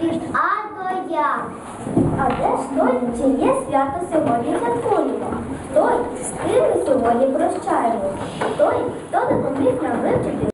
від А до Я. А де ж той, чиє свято сьогодні святкуємо? Той, з ким ми сьогодні прощаємо? Той, хто допоміг нам вивчити